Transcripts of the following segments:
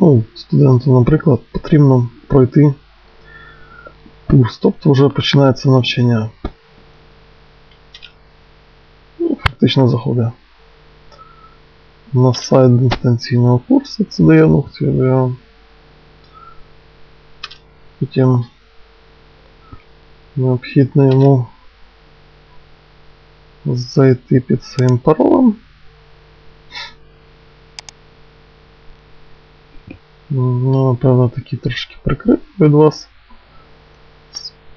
Ну, студенту, наприклад, потрібно пройти курс, тобто вже починається навчання. Ну, фактично заходить на сайт дистанційного курсу, це дає ногтю. Потім необхідно йому зайти під своїм паролем. Ну, напевно, такі трошки прикритий від вас.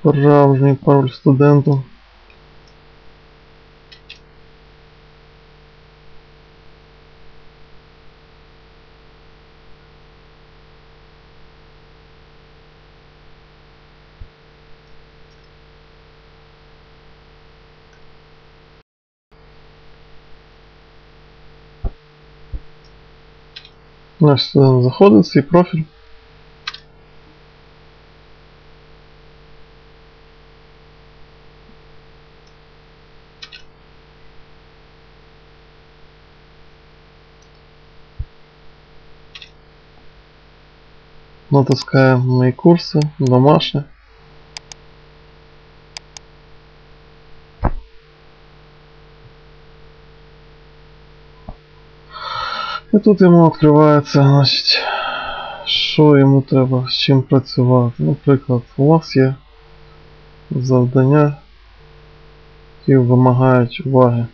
Справжній пароль студенту. Наш студент заходить в свій профіль. Натискає мої курси, домашні. І тут йому відкривається, значить, що йому треба, з чим працювати. Наприклад, у вас є завдання, які вимагають уваги.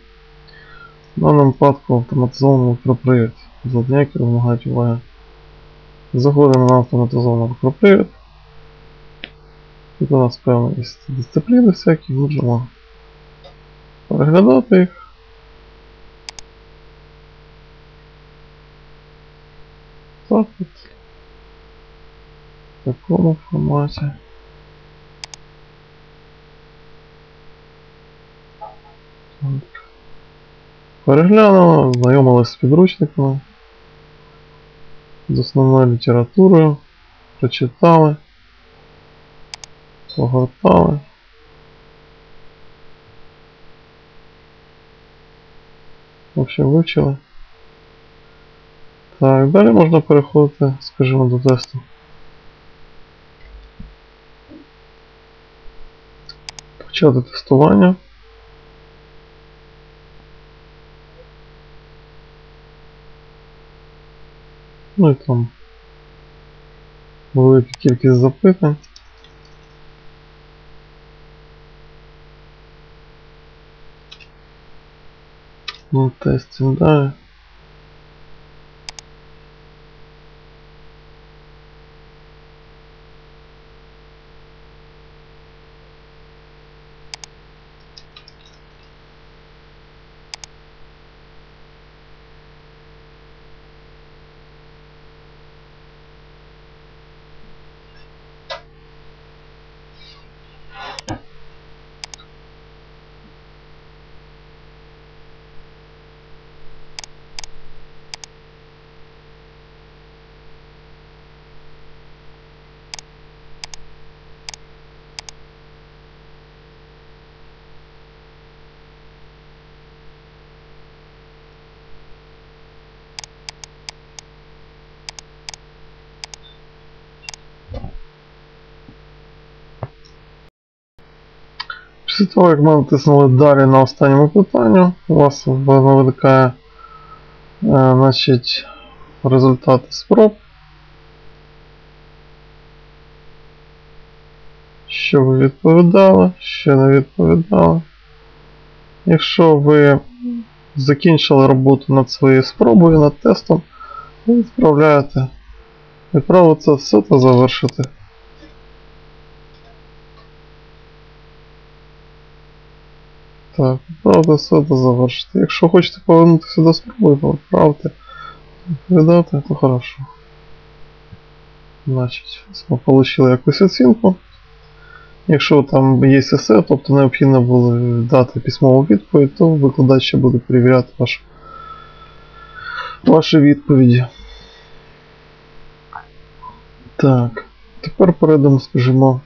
В даному випадку автоматизований мікропривід. Завдання, які вимагають уваги. Заходимо на автоматизований мікропривід. Тут у нас певні дисципліни всякі, можемо переглядати їх. От. В такому форматі. Так. Переглянули, знайомились з підручниками, з основною літературою, прочитали, погортали. В общем, вивчили. Так, далі можна переходити, скажімо, до тесту. Почати тестування. Ну і там велика кількість запитань. Ну, тестим далі. Після того, як ми натиснули далі на останньому питанню, у вас виникає е, значить, результати спроб. Що ви відповідали, що не відповідали. Якщо ви закінчили роботу над своєю спробою, над тестом, ви відправляєте відправити все та завершити. Так, правда, все це завершити. Якщо хочете повернутися до спроби, відправте. Віддати, то хорошо. Значить, ми отримали якусь оцінку. Якщо там є есе, тобто необхідно було дати письмову відповідь, то викладач ще буде перевіряти ваш, ваші відповіді. Так, тепер перейдемо, скажімо.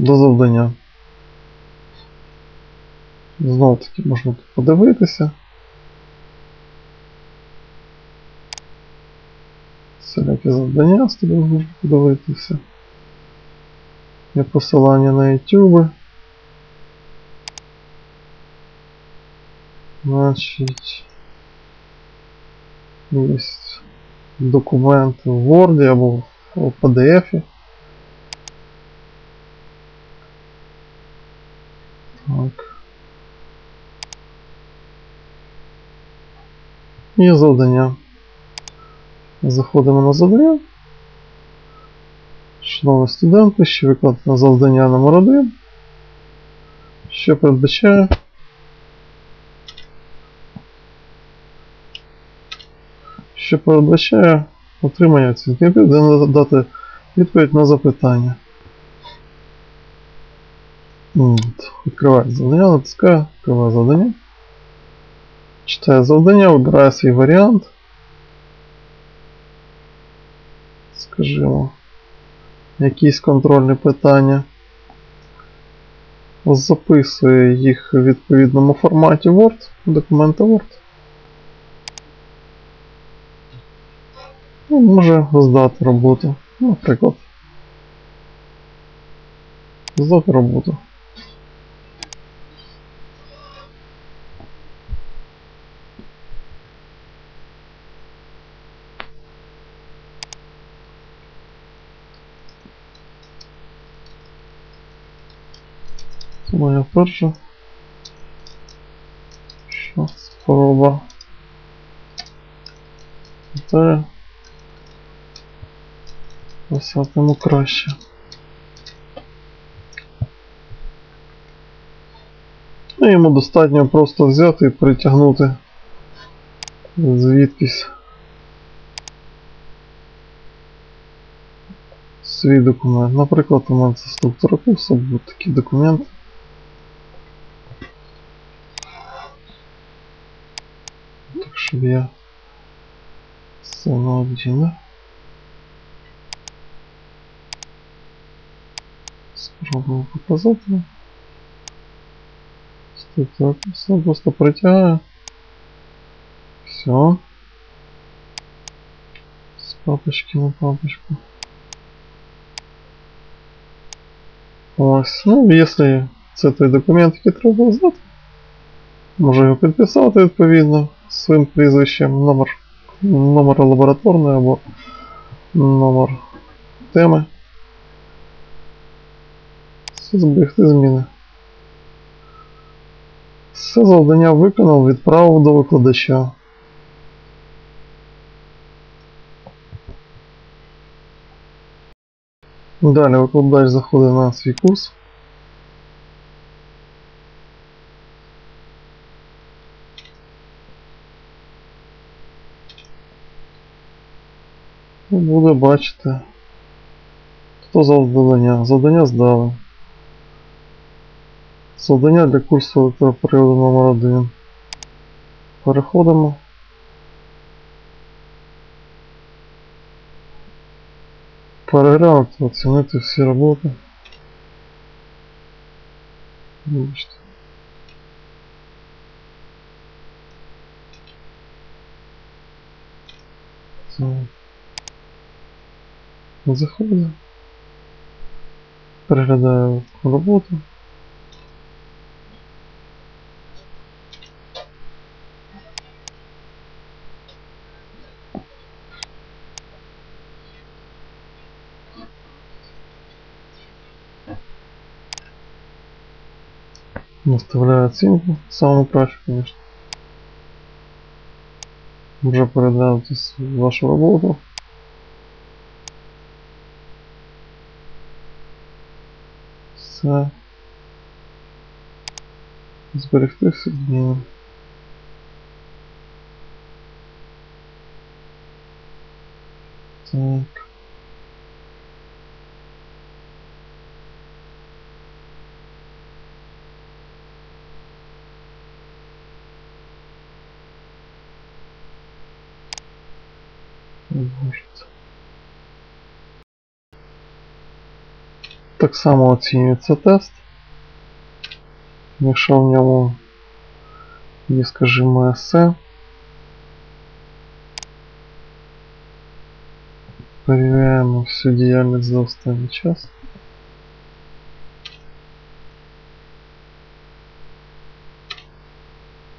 до завдання. Знову таки можна тут подивитися. Всілякі завдання з тобі можна подивитися. Є посилання на YouTube. Значить. Є документи в Word або в PDF. Є завдання. Заходимо на завдання. Шановні студенти, ще викладено завдання номер 1 що передбачає що передбачає отримання оцінки, де дати відповідь на запитання. От, Відкриваю завдання, натискаю, відкриваю завдання. Читаю завдання, вибираю свій варіант. Скажімо, якісь контрольні питання. Записую їх у відповідному форматі Word, документи Word. Ну, може здати роботу. Наприклад. Здати роботу. Моя перша. Що спроба. Далі. Посадимо краще. Ну, йому достатньо просто взяти і притягнути звідкись свій документ. Наприклад, у мене це структура курсу, будуть такі документи. Так, щоб я це на один. Спробую показати. Так, все просто притягаю. Все. С папочки на папочку. Ось, ну, якщо це той документ, який треба знати, можу його підписати відповідно Своїм прізвищем, номер, номер лабораторної або номер теми. Все зберегти зміни. Все завдання виконав, відправив до викладача. Далі викладач заходить на свій курс. Буде бачити, хто завдання. Завдання здали. Завдання для курсу електроприводу номер 1 Переходимо. Переглянути, оцінити всі роботи. Вибачте. Це. Заходимо. Переглядаю роботу. Наставляю оцінку, саму кращу, конечно. Вже переглянути вашу роботу. Все. Зберегти всі. Так. Так само оцінюється тест. Якщо в ньому є, скажімо, есе, Перевіряємо всю діяльність за останній час.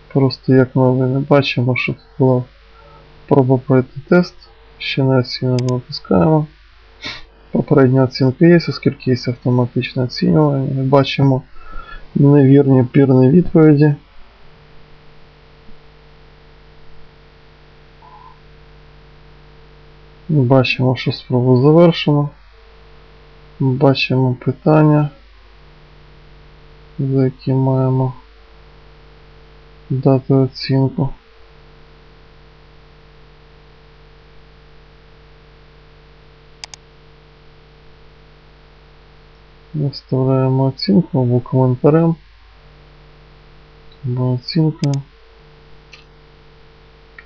Просто як ми не бачимо, що тут була проба пройти тест. Ще не оцінено натискаємо. Попередня оцінка є, оскільки є автоматичне оцінювання. Ми бачимо невірні пірні відповіді. Бачимо, що спробу завершено. Бачимо питання, за які маємо дати оцінку. Вставляємо оцінку або коментарем. Або оцінка.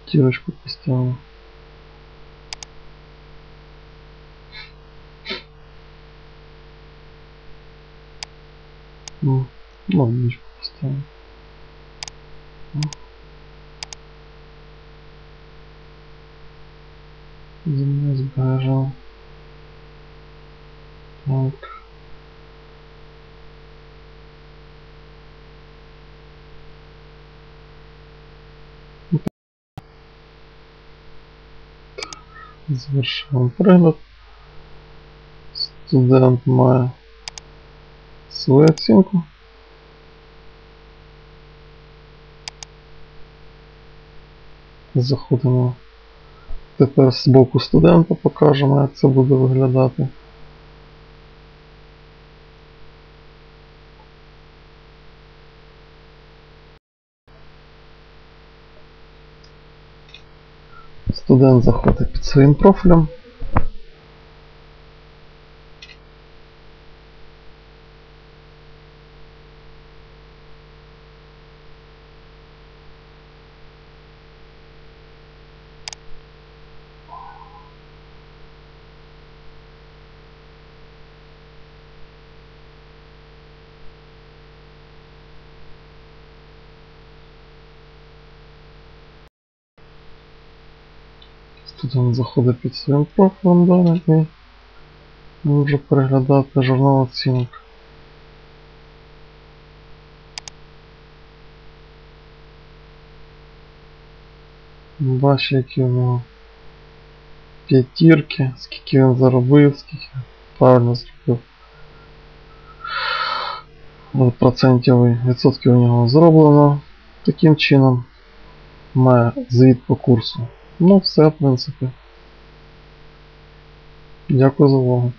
Тірочку поставимо. Ну, логічку поставимо. Земля збережемо. Так. Завершаємо пригляд. Студент має свою оцінку. Заходимо тепер з боку студента, покажемо, як це буде виглядати. Студент заходить під своїм профілем. Студент заходить під своїм профілем далі і може переглядати журнал оцінок. Бачить, які у нього п'ятірки, скільки він заробив, скільки правильно зробив. Процентів відсотків у нього зроблено. Таким чином має звіт по курсу. Ну, все, в принципі. Дякую за увагу.